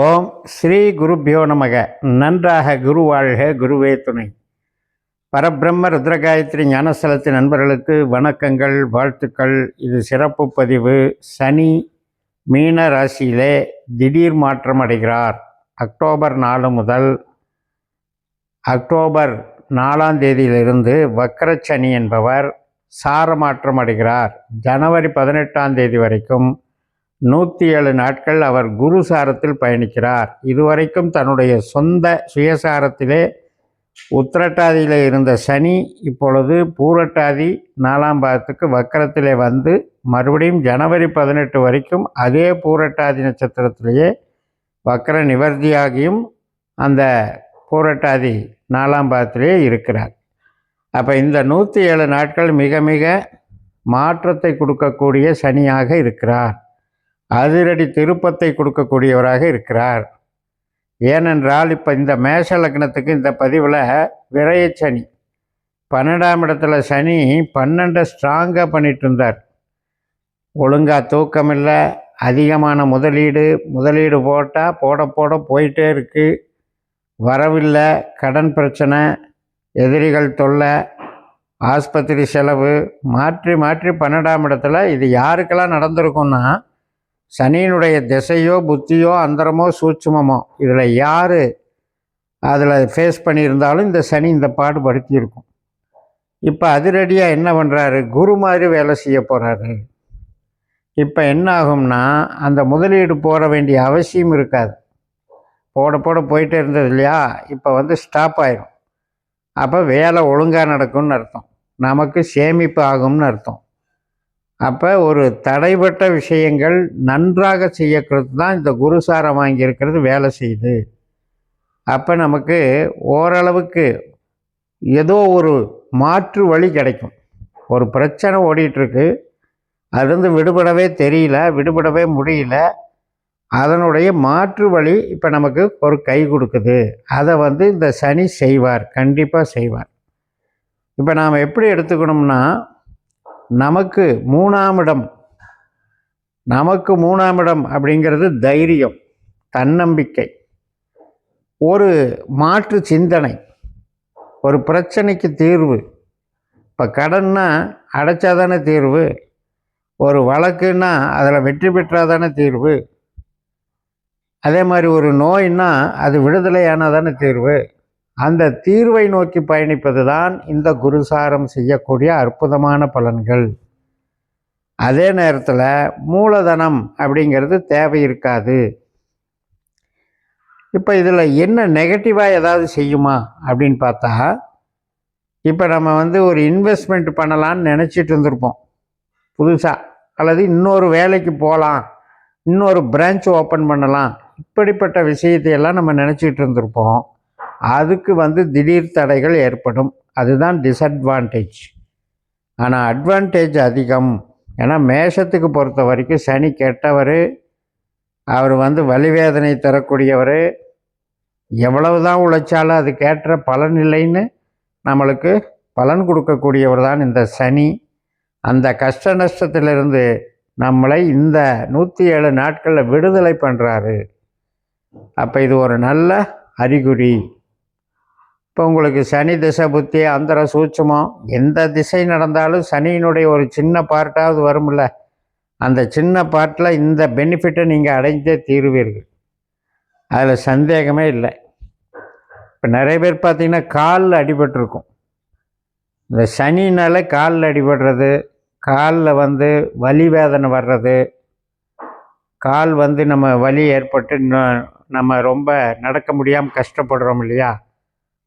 ஓம் ஸ்ரீ குருபியோ நமக. நன்றாக குரு வாழ்க குருவே துணை. பரபிரம்ம ருத்ரகாயத்ரி ஞானஸ்தலத்தின் நண்பர்களுக்கு வணக்கங்கள் வாழ்த்துக்கள். இது சிறப்பு பதிவு. சனி மீன ராசியிலே திடீர் மாற்றம் அடைகிறார். அக்டோபர் நாலு முதல் அக்டோபர் நாலாம் தேதியிலிருந்து வக்கரச்சனி என்பவர் சார மாற்றம் அடைகிறார். ஜனவரி பதினெட்டாம் தேதி வரைக்கும் நூற்றி ஏழு நாட்கள் அவர் குரு சாரத்தில் பயணிக்கிறார். இதுவரைக்கும் தன்னுடைய சொந்த சுயசாரத்திலே உத்திரட்டாதியில் இருந்த சனி இப்பொழுது பூரட்டாதி நாலாம் பாதத்துக்கு வக்கரத்திலே வந்து மறுபடியும் ஜனவரி பதினெட்டு வரைக்கும் அதே பூரட்டாதி நட்சத்திரத்திலேயே வக்கர நிவர்த்தியாகியும் அந்த பூரட்டாதி நாலாம் பாதத்திலே இருக்கிறார். அப்போ இந்த நூற்றி ஏழு நாட்கள் மிக மிக மாற்றத்தை கொடுக்கக்கூடிய சனியாக இருக்கிறார். அதிரடி திருப்பத்தை கொடுக்கக்கூடியவராக இருக்கிறார். ஏனென்றால் இப்போ இந்த மேஷ லக்னத்துக்கு இந்த பதிவில் விரைய சனி. பன்னெண்டாம் இடத்துல சனி பன்னெண்டை ஸ்ட்ராங்காக பண்ணிட்டு இருந்தார். ஒழுங்காக தூக்கமில்லை அதிகமான முதலீடு முதலீடு போட்டால் போட போட போயிட்டே இருக்குது வரவில்லை கடன் பிரச்சனை எதிரிகள் தொல்லை ஆஸ்பத்திரி செலவு மாற்றி மாற்றி பன்னெண்டாம் இடத்துல இது யாருக்கெல்லாம் நடந்திருக்குன்னா சனியினுடைய திசையோ புத்தியோ அந்தரமோ சூட்சுமமோ இதில் யார் அதில் ஃபேஸ் பண்ணியிருந்தாலும் இந்த சனி இந்த பாடுபடுத்தி இருக்கும் இப்போ அதிரடியாக என்ன பண்ணுறாரு? குரு மாதிரி வேலை செய்ய போகிறாரு. இப்போ என்ன ஆகும்னா அந்த முதலீடு போட வேண்டிய அவசியம் இருக்காது. போட போட போயிட்டே இருந்தது இல்லையா? இப்போ வந்து ஸ்டாப் ஆயிரும். அப்போ வேலை ஒழுங்காக நடக்கும்னு அர்த்தம். நமக்கு சேமிப்பு ஆகும்னு அர்த்தம். அப்போ ஒரு தடைப்பட்ட விஷயங்கள் நன்றாக செய்யக்கிறது தான் இந்த குருசாரம் வாங்கியிருக்கிறது வேலை செய்யுது. அப்போ நமக்கு ஓரளவுக்கு ஏதோ ஒரு மாற்று வழி கிடைக்கும். ஒரு பிரச்சனை ஓடிட்டுருக்கு அதுலேருந்து விடுபடவே தெரியல விடுபடவே முடியல அதனுடைய மாற்று வழி இப்போ நமக்கு ஒரு கை கொடுக்குது. அதை வந்து இந்த சனி செய்வார் கண்டிப்பாக செய்வார். இப்போ நாம் எப்படி எடுத்துக்கணும்னா நமக்கு மூணாம் இடம். நமக்கு மூணாம் இடம் அப்படிங்கிறது தைரியம் தன்னம்பிக்கை. ஒரு மாற்று சிந்தனை ஒரு பிரச்சனைக்கு தீர்வு. இப்போ கடன்னா அடைச்சாதானே தீர்வு. ஒரு வழக்குன்னா அதில் வெற்றி பெற்றால் தானே தீர்வு. அதே மாதிரி ஒரு நோயின்னா அது விடுதலையானதானே தீர்வு. அந்த தீர்வை நோக்கி பயணிப்பது தான் இந்த குருசாரம் செய்யக்கூடிய அற்புதமான பலன்கள். அதே நேரத்தில் மூலதனம் அப்படிங்கிறது தேவை இருக்காது. இப்போ இதில் என்ன நெகட்டிவாக ஏதாவது செய்யுமா அப்படின்னு பார்த்தா இப்போ நம்ம வந்து ஒரு இன்வெஸ்ட்மெண்ட் பண்ணலான்னு நினச்சிட்டு இருந்திருப்போம். புதுசாக அல்லது இன்னொரு வேலைக்கு போகலாம் இன்னொரு பிரான்ச் ஓப்பன் பண்ணலாம். இப்படிப்பட்ட விஷயத்தையெல்லாம் நம்ம நினச்சிட்டு இருந்திருப்போம். அதுக்கு வந்து திடீர் தடைகள் ஏற்படும். அதுதான் டிஸ்அட்வான்டேஜ் ஆனால் அட்வான்டேஜ் அதிகம். ஏன்னா மேஷத்துக்கு பொறுத்த வரைக்கும் சனி கெட்டவர் அவர் வந்து வலிவேதனை தரக்கூடியவர். எவ்வளவு தான் உழைச்சாலும் அதுக்கேற்ற பலன் இல்லைன்னு நம்மளுக்கு பலன் கொடுக்கக்கூடியவர் தான் இந்த சனி. அந்த கஷ்ட நஷ்டத்திலிருந்து நம்மளை இந்த நூற்றி ஏழு நாட்களில் விடுதலை பண்ணுறாரு அப்போ இது ஒரு நல்ல அறிகுறி. இப்போ உங்களுக்கு சனி திசை புத்தி அந்தர சூட்சமம் எந்த திசை நடந்தாலும் சனியினுடைய ஒரு சின்ன பார்ட்டாவது வரும்ல? அந்த சின்ன பார்ட்டில் இந்த பெனிஃபிட்டை நீங்கள் அடைஞ்சே தீருவீர்கள். அதில் சந்தேகமே இல்லை. இப்போ நிறைய பேர் பார்த்திங்கன்னா காலில் அடிபட்டிருக்கும். இந்த சனினால் காலில் அடிபடுறது காலில் வந்து வலி வேதனை வர்றது கால் வந்து நம்ம வலி ஏற்பட்டு நம்ம ரொம்ப நடக்க முடியாமல் கஷ்டப்படுறோம் இல்லையா?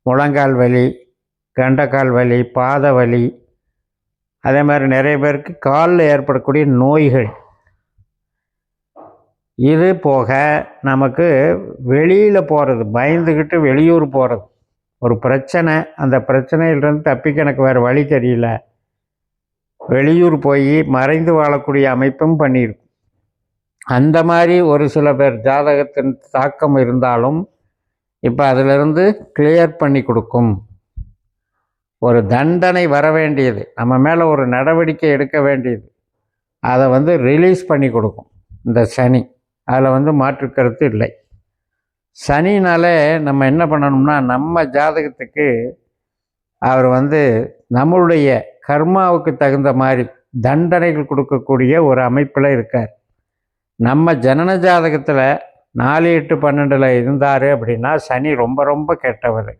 முழங்கால் வலி கண்டக்கால் வலி பாத வலி. அதே மாதிரி நிறைய பேருக்கு காலில் ஏற்படக்கூடிய நோய்கள். இது போக நமக்கு வெளியில் போகிறது பயந்துக்கிட்டு வெளியூர் போகிறது ஒரு பிரச்சனை அந்த பிரச்சனையிலிருந்து தப்பிக்க எனக்கு வேறு வழி தெரியல. வெளியூர் போய் மறைந்து வாழக்கூடிய அமைப்பும் பண்ணியிருக்கும். அந்த மாதிரி ஒரு சில பேர் ஜாதகத்தின் தாக்கம் இருந்தாலும் இப்போ அதிலிருந்து கிளியர் பண்ணி கொடுக்கும். ஒரு தண்டனை வர வேண்டியது. நம்ம மேலே ஒரு நடவடிக்கை எடுக்க வேண்டியது. அதை வந்து ரிலீஸ் பண்ணி கொடுக்கும். இந்த சனி. அதில் வந்து மாற்று கருத்து இல்லை. சனினாலே நம்ம என்ன பண்ணணும்னா நம்ம ஜாதகத்துக்கு அவர் வந்து நம்மளுடைய கர்மாவுக்கு தகுந்த மாதிரி தண்டனைகள் கொடுக்கக்கூடிய ஒரு அமைப்பில் இருக்கார். நம்ம ஜனன ஜாதகத்தில் நாலு எட்டு பன்னெண்டில் இருந்தார் அப்படின்னா சனி ரொம்ப ரொம்ப கெட்டவர்.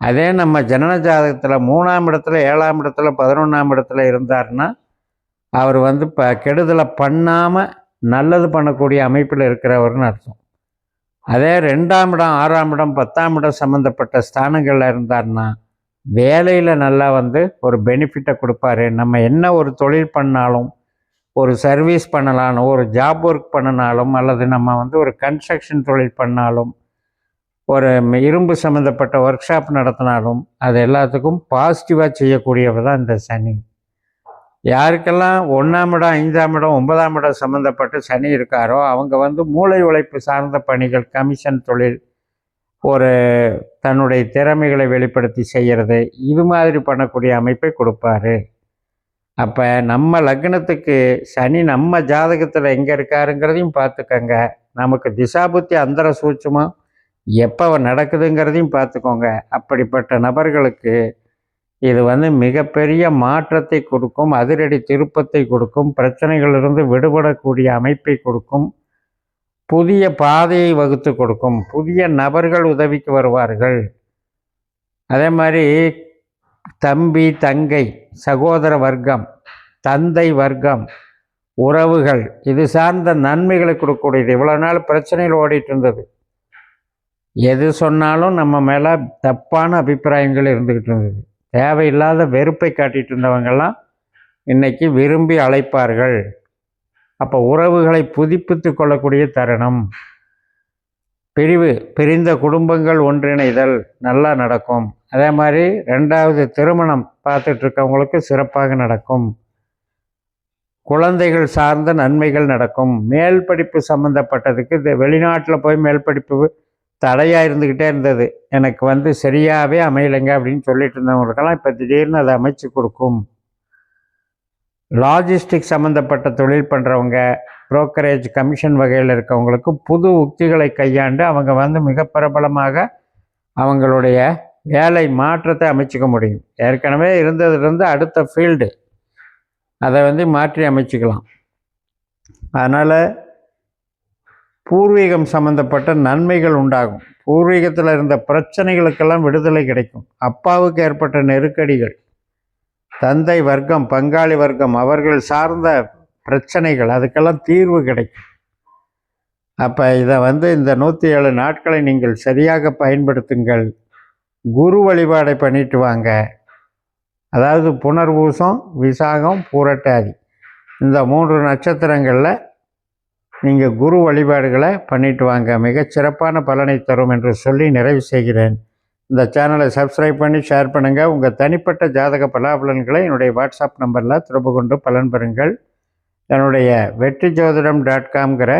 அதே நம்ம ஜனன ஜாதகத்தில் மூணாம் இடத்துல ஏழாம் இடத்துல பதினொன்றாம் இடத்துல இருந்தார்னா அவர் வந்து இப்போ கெடுதலை பண்ணாமல் நல்லது பண்ணக்கூடிய அமைப்பில் இருக்கிறவர்னு அர்த்தம். அதே ரெண்டாம் இடம் ஆறாம் இடம் பத்தாம் இடம் சம்மந்தப்பட்ட ஸ்தானங்களில் இருந்தார்னா வேலையில் நல்லா வந்து ஒரு பெனிஃபிட்டை கொடுப்பாரு. நம்ம என்ன ஒரு தொழில் பண்ணாலும் ஒரு சர்வீஸ் பண்ணலாலும் ஒரு ஜாப் ஒர்க் பண்ணினாலும் அல்லது நம்ம வந்து ஒரு கன்ஸ்ட்ரக்ஷன் தொழில் பண்ணாலும் ஒரு இரும்பு சம்மந்தப்பட்ட ஒர்க் ஷாப் நடத்தினாலும் அது எல்லாத்துக்கும் பாசிட்டிவாக செய்யக்கூடியவர் தான் இந்த சனி. யாருக்கெல்லாம் ஒன்றாம் இடம் ஐந்தாம் இடம் ஒன்பதாம் இடம் சம்மந்தப்பட்டு சனி இருக்காரோ அவங்க வந்து மூளை உழைப்பு சார்ந்த பணிகள் கமிஷன் தொழில் ஒரு தன்னுடைய திறமைகளை வெளிப்படுத்தி செய்கிறது இது மாதிரி பண்ணக்கூடிய அமைப்பை கொடுப்பாரு. அப்போ நம்ம லக்னத்துக்கு சனி நம்ம ஜாதகத்தில் எங்கே இருக்காருங்கிறதையும் பார்த்துக்கோங்க. நமக்கு திசாபுத்தி அந்தர சூட்சமாக எப்போ நடக்குதுங்கிறதையும் பார்த்துக்கோங்க. அப்படிப்பட்ட நபர்களுக்கு இது வந்து மிகப்பெரிய மாற்றத்தை கொடுக்கும் அதிரடி திருப்பத்தை கொடுக்கும் பிரச்சனைகளிலிருந்து விடுபடக்கூடிய அமைப்பை கொடுக்கும் புதிய பாதையை வகுத்து கொடுக்கும் புதிய நபர்கள் உதவிக்கு வருவார்கள். அதே மாதிரி தம்பி தங்கை சகோதர வர்க்கம் தந்தை வர்க்கம் உறவுகள் இது சார்ந்த நன்மைகளை கொடுக்கக்கூடியது. இவ்வளோ நாள் பிரச்சனைகள் ஓடிட்டு இருந்தது. எது சொன்னாலும் நம்ம மேலே தப்பான அபிப்பிராயங்கள் இருந்துக்கிட்டு இருந்தது. தேவையில்லாத வெறுப்பை காட்டிகிட்டு இருந்தவங்கெல்லாம் இன்னைக்கு விரும்பி அழைப்பார்கள். அப்போ உறவுகளை புதுப்பித்து கொள்ளக்கூடிய தருணம். பிரிவு பிரிந்த குடும்பங்கள் ஒன்றிணைதல் நல்லா நடக்கும். அதே மாதிரி ரெண்டாவது திருமணம் பார்த்துட்ருக்கவங்களுக்கு சிறப்பாக நடக்கும். குழந்தைகள் சார்ந்த நன்மைகள் நடக்கும். மேல் படிப்பு சம்மந்தப்பட்டதுக்கு இந்த வெளிநாட்டில் போய் மேல் படிப்பு தடையாக இருந்துக்கிட்டே இருந்தது. எனக்கு வந்து சரியாகவே அமையலைங்க அப்படின்னு சொல்லிட்டு இருந்தவங்களுக்கெல்லாம் இப்போ திடீர்னு அதை அமைச்சு கொடுக்கும். லாஜிஸ்டிக் சம்மந்தப்பட்ட தொழில் பண்ணுறவங்க புரோக்கரேஜ் கமிஷன் வகையில் இருக்கவங்களுக்கு புது உக்திகளை கையாண்டு அவங்க வந்து மிக பிரபலமாக அவங்களுடைய வேலை மாற்றத்தை அமைச்சிக்க முடியும். ஏற்கனவே இருந்ததுலேருந்து அடுத்த ஃபீல்டு அதை வந்து மாற்றி அமைச்சிக்கலாம். அதனால் பூர்வீகம் சம்மந்தப்பட்ட நன்மைகள் உண்டாகும். பூர்வீகத்தில் இருந்த பிரச்சனைகளுக்கெல்லாம் விடுதலை கிடைக்கும். அப்பாவுக்கு ஏற்பட்ட நெருக்கடிகள் தந்தை வர்க்கம் பங்காளி வர்க்கம் அவர்கள் சார்ந்த பிரச்சனைகள் அதுக்கெல்லாம் தீர்வு கிடைக்கும். அப்போ இதை வந்து இந்த நூற்றி ஏழு நாட்களை நீங்கள் சரியாக பயன்படுத்துங்கள். குரு வழிபாடை பண்ணிட்டு வாங்க. அதாவது புனர்பூசம் விசாகம் பூரட்டாதி. இந்த மூன்று நட்சத்திரங்களில் நீங்கள் குரு வழிபாடுகளை பண்ணிட்டு வாங்க. மிகச்சிறப்பான பலனை தரும் என்று சொல்லி நிறைவு செய்கிறேன். இந்த சேனலை சப்ஸ்கிரைப் பண்ணி ஷேர் பண்ணுங்கள் உங்கள் தனிப்பட்ட ஜாதக பலாபலன்களை என்னுடைய வாட்ஸ்அப் நம்பரில் தொடர்பு கொண்டு பலன் பெறுங்கள். என்னுடைய வெற்றி ஜோதிடம் டாட் காம்ங்கிற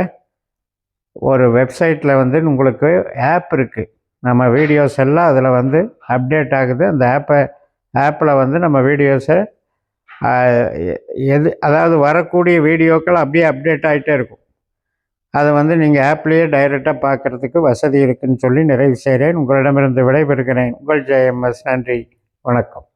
ஒரு வெப்சைட்டில் வந்து உங்களுக்கு ஆப் இருக்குது நம்ம வீடியோஸ் எல்லாம் அதில் வந்து அப்டேட் ஆகுது. அந்த ஆப்பை ஆப்பில் வந்து நம்ம வீடியோஸை எது அதாவது வரக்கூடிய வீடியோக்கள் அப்படியே அப்டேட் ஆகிட்டே இருக்கும். அதை வந்து நீங்கள் ஆப்லேயே டைரெக்டாக பார்க்குறதுக்கு வசதி இருக்குதுன்னு சொல்லி நிறைவு செய்கிறேன் உங்களிடமிருந்து விடைபெறுகிறேன். உங்கள் ஜெயம்எஸ் நன்றி. வணக்கம்.